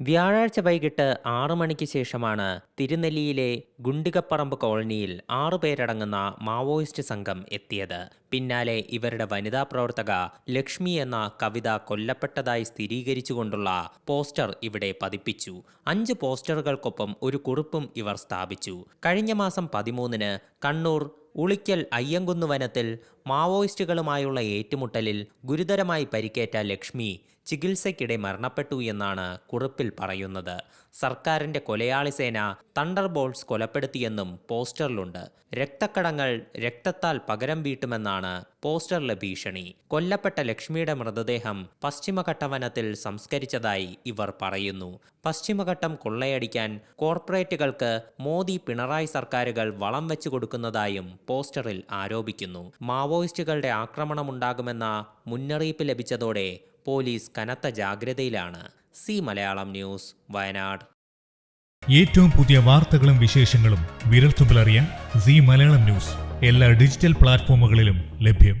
വ്യാഴാഴ്ച വൈകിട്ട് ആറു മണിക്ക് ശേഷമാണ് തിരുനെല്ലിയിലെ ഗുണ്ടികപ്പറമ്പ് കോളനിയിൽ ആറുപേരടങ്ങുന്ന മാവോയിസ്റ്റ് സംഘം എത്തിയത്. പിന്നാലെ ഇവരുടെ വനിതാ പ്രവർത്തക ലക്ഷ്മി എന്ന കവിത കൊല്ലപ്പെട്ടതായി സ്ഥിരീകരിച്ചുകൊണ്ടുള്ള പോസ്റ്റർ ഇവിടെ പതിപ്പിച്ചു. അഞ്ച് പോസ്റ്ററുകൾക്കൊപ്പം ഒരു കുറിപ്പും ഇവർ സ്ഥാപിച്ചു. കഴിഞ്ഞ മാസം പതിമൂന്നിന് കണ്ണൂർ ഉളിക്കൽ അയ്യങ്കുന്ന് വനത്തിൽ മാവോയിസ്റ്റുകളുമായുള്ള ഏറ്റുമുട്ടലിൽ ഗുരുതരമായി പരിക്കേറ്റ ലക്ഷ്മി ചികിത്സയ്ക്കിടെ മരണപ്പെട്ടു എന്നാണ് കുറിപ്പിൽ പറയുന്നത്. സർക്കാരിന്റെ കൊലയാളി സേന തണ്ടർ ബോൾട്സ് കൊലപ്പെടുത്തിയെന്നും പോസ്റ്ററിലുണ്ട്. രക്തക്കടങ്ങൾ രക്തത്താൽ പകരം വീട്ടുമെന്നാണ് പോസ്റ്ററിലെ ഭീഷണി. കൊല്ലപ്പെട്ട ലക്ഷ്മിയുടെ മൃതദേഹം പശ്ചിമഘട്ടവനത്തിൽ സംസ്കരിച്ചതായി ഇവർ പറയുന്നു. പശ്ചിമഘട്ടം കൊള്ളയടിക്കാൻ കോർപ്പറേറ്റുകൾക്ക് മോദി പിണറായി സർക്കാരുകൾ വളം വെച്ചു കൊടുക്കുന്നതായും പോസ്റ്ററിൽ ആരോപിക്കുന്നു. മാവോയിസ്റ്റുകളുടെ ആക്രമണമുണ്ടാകുമെന്ന മുന്നറിയിപ്പ് ലഭിച്ചതോടെ പോലീസ് കനത്ത ജാഗ്രതയിലാണ്. C Malayalam news Wayanad. ഏറ്റവും പുതിയ വാർത്തകളും വിശേഷങ്ങളും വിരൽത്തുമ്പിലറിയാൻ സി മലയാളം ന്യൂസ്. എല്ലാ ഡിജിറ്റൽ പ്ലാറ്റ്ഫോമുകളിലും ലഭ്യം.